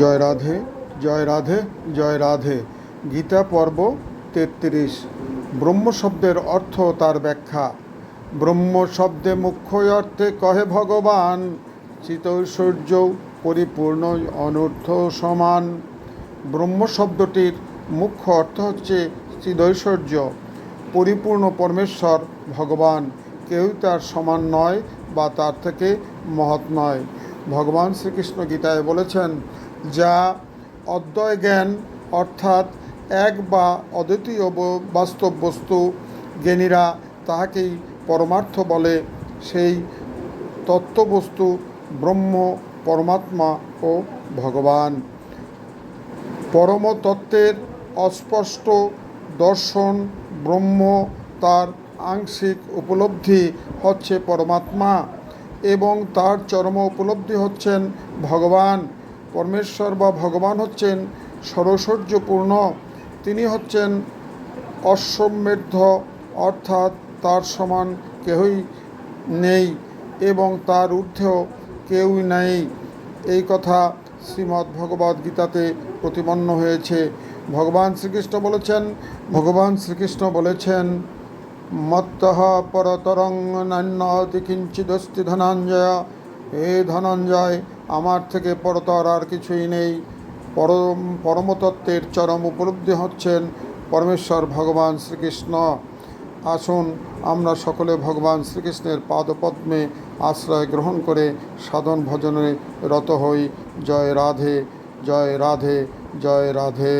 জয় রাধে জয় রাধে জয় রাধে। গীতা পর্ব তেত্রিশ। ব্রহ্ম শব্দের অর্থ তার ব্যাখ্যা। ব্রহ্ম শব্দে মুখ্য অর্থে কহে ভগবান চিতৈশ্বর্য পরিপূর্ণ অনর্থ সমান। ব্রহ্ম শব্দটির মুখ্য অর্থ হচ্ছে চিদৈশ্বর্য পরিপূর্ণ পরমেশ্বর, ভগবান। কেউই তার সমান নয় বা তার থেকে মহৎ নয়। ভগবান শ্রীকৃষ্ণ গীতায় বলেছেন যা অদ্বয় জ্ঞান অর্থাৎ এক বা অদ্বিতীয় বাস্তব বস্তু জ্ঞানীরা তাহাকেই পরমার্থ বলে। সেই তত্ত্ববস্তু ব্রহ্ম, পরমাত্মা ও ভগবান। পরমতত্ত্বের অস্পষ্ট দর্শন ব্রহ্ম তার আংশিক উপলব্ধি হচ্ছে পরমাত্মা এবং তার চরম উপলব্ধি হচ্ছেন ভগবান। পরমেশ্বর বা ভগবান হচ্ছেন সরৈশ্বর্যপূর্ণ তিনি হচ্ছেন অশ্বমেধ অর্থাৎ তার সমান কেহই নেই এবং তার ঊর্ধ্বেও কেউই নেই। এই কথা শ্রীমদ্ ভগবদ গীতাতে প্রতিপন্ন হয়েছে। ভগবান শ্রীকৃষ্ণ বলেছেন, ভগবান শ্রীকৃষ্ণ বলেছেন, মত্তঃ পরতরং নান্যতি কিঞ্চিদস্তি ধনঞ্জয়। হে ধনঞ্জয়, আমার থেকে পরতর আর কিছুই নেই। পরম, পরমতত্ত্বের চরম উপলব্ধি হচ্ছেন পরমেশ্বর ভগবান শ্রীকৃষ্ণ। আসুন, আমরা সকলে ভগবান শ্রীকৃষ্ণের পাদপদ্মে আশ্রয় গ্রহণ করে সাধন ভজনে রত হই। জয় রাধে জয় রাধে জয় রাধে।